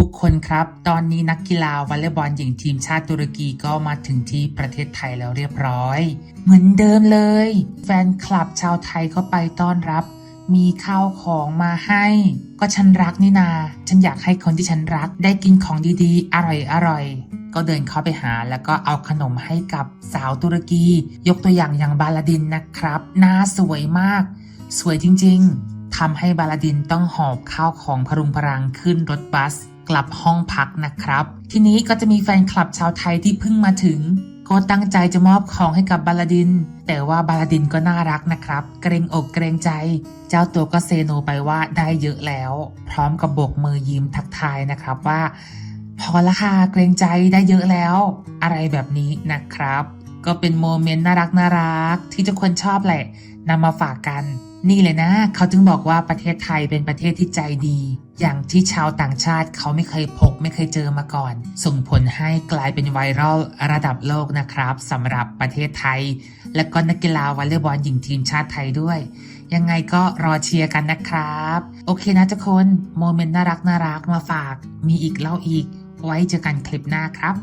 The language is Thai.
ทุกคนครับ ตอนนี้นักกีฬาวอลเลย์บอลหญิงทีมชาติตุรกีก็มาถึงที่ประเทศไทยแล้วเรียบร้อย เหมือนเดิมเลย แฟนคลับชาวไทยก็ไปต้อนรับ มีข้าวของมาให้ ก็ฉันรักนี่นา ฉันอยากให้คนที่ฉันรักได้กินของดีๆ อร่อยๆก็เดินเข้าไปหาแล้วก็เอาขนมให้กับสาวตุรกี ยกตัวอย่างอย่างบาลาดินนะครับหน้าสวยมาก สวยจริงๆทำให้บาลาดินต้องหอบข้าวของพรุงพรังขึ้นรถบัส กลับห้องพักนะครับ ทีนี้ก็จะมีแฟนคลับชาวไทยที่เพิ่งมาถึงก็ตั้งใจจะมอบของให้กับบาลาดิน แต่ว่าบาลาดินก็น่ารักนะครับ เกรงอกเกรงใจ เจ้าตัวก็เซโนไปว่าได้เยอะแล้ว พร้อมกับโบกมือยิ้มทักทายนะครับว่า พอละค่ะเกรงใจได้เยอะแล้ว อะไรแบบนี้นะครับ ก็เป็นโมเมนต์น่ารักน่ารักที่ทุกคนชอบแหละ นำมาฝากกัน นี่เลยนะ เขาจึงบอกว่าประเทศไทยเป็นประเทศที่ใจดี อย่างที่ชาวต่างชาติเขาไม่เคยพบไม่เคยเจอมาก่อน ส่งผลให้กลายเป็นไวรัลระดับโลกนะครับสำหรับประเทศไทย และก็นักกีฬาวอลเลย์บอลหญิงทีมชาติไทยด้วย ยังไงก็รอเชียร์กันนะครับ โอเคนะทุกคนโมเมนต์น่ารักน่ารักมาฝาก มีอีกเล่าอีก ไว้เจอกันคลิปหน้าครับ